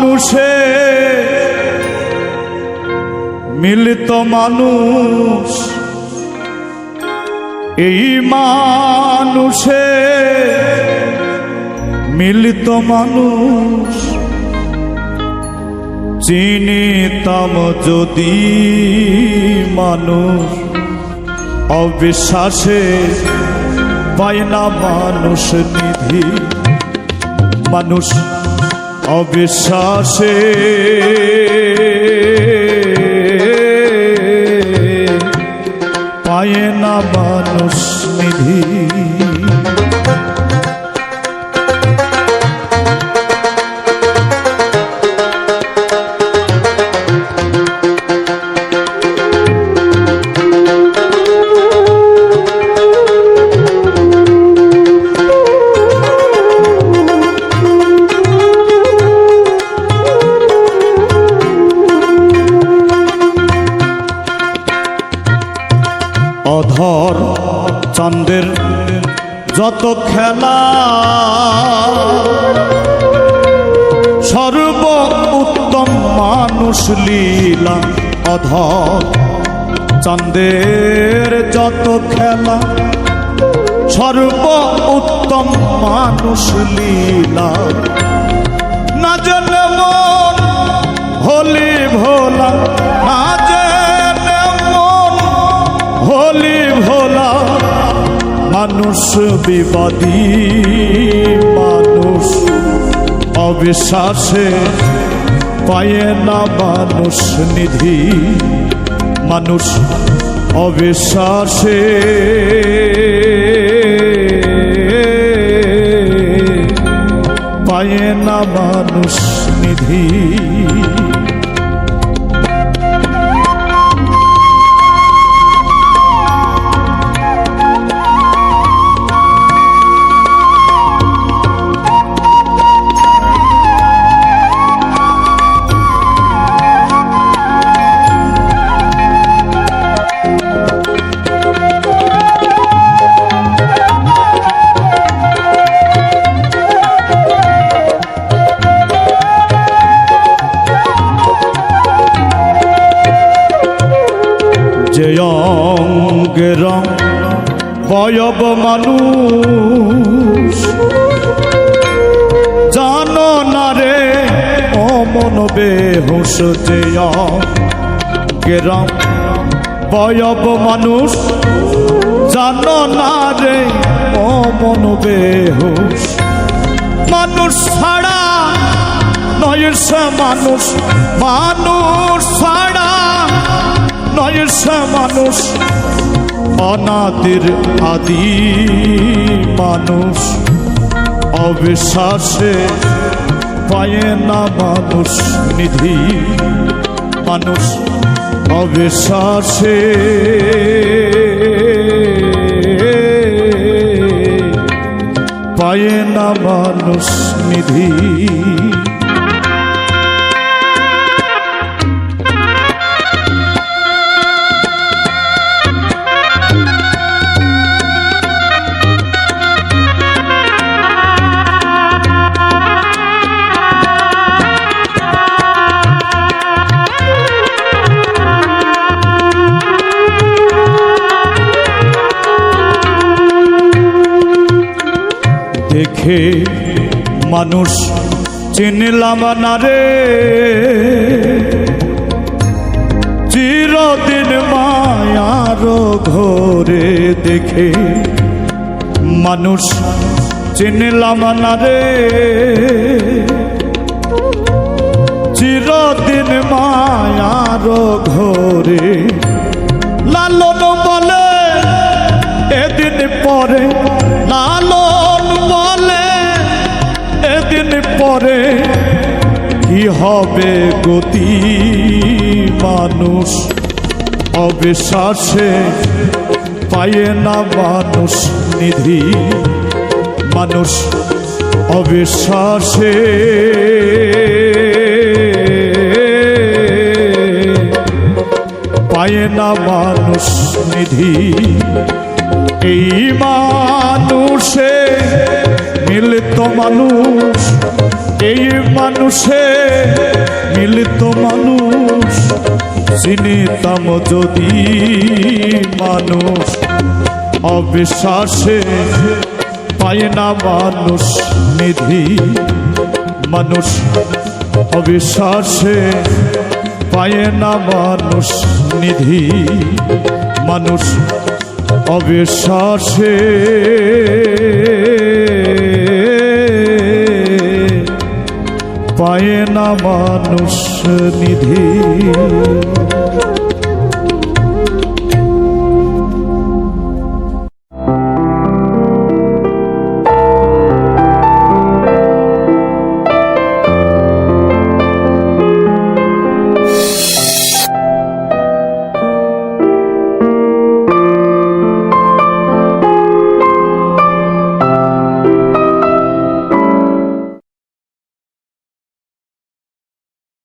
মানুষে, মিলিত মানুষ, এই মানুষে, মিলিত মানুষ। চিনিতাম যদি মানুষ, অবিশ্বাসে পায় না মানুষ নিধি। মানুষ অবিশ্বাসে অধর চন্দ্রের যত খেলা। সর্ব উত্তম মানুষ লীলা অধর। চন্দ্রের যত খেলা, সর্ব উত্তম মানুষ লীলা মানুষ বিবাদী মানুষ অবিশ্বাসে পায় না মানুষ নিধি মানুষ অবিশ্বাসে। পায় না মানুষ নিধি বয়ব মানুষ। জানো না রে অমন বেহুশ যে অঙ্গের বয়ব মানুষ। জানো না রে অমন বেহুশ। মানুষ ছাড়া নয় সে মানুষ। মানুষ ছাড়া নয় সে মানুষ। অনাদির আদি মানুষ অবিশ্বাসে পায় না মানুষ নিধি মানুষ অবিশ্বাসে পায় না মানুষ নিধি দেখে মানুষ, চিনলাম না রে। চিরদিন মায়ার ঘরে দেখে মানুষ, চিনলাম না রে। চিরদিন মায়ার ঘরে, লালন বলে, এদিন পরে হবে গতি মানুষ, অবিশ্বাসে পায় না মানুষ নিধি মানুষ, অবিশ্বাসে পায় না মানুষ নিধি এই মানুষে মিলিত মানুষ। এই মানুষে মিলিত মানুষ, চিনিতাম যদি মানুষ। অবিশ্বাসে পায় না মানুষ নিধি। মানুষ অবিশ্বাসে পায় না মানুষ নিধি। মানুষ অবিশ্বাসে পায় না মানুষ নিধি।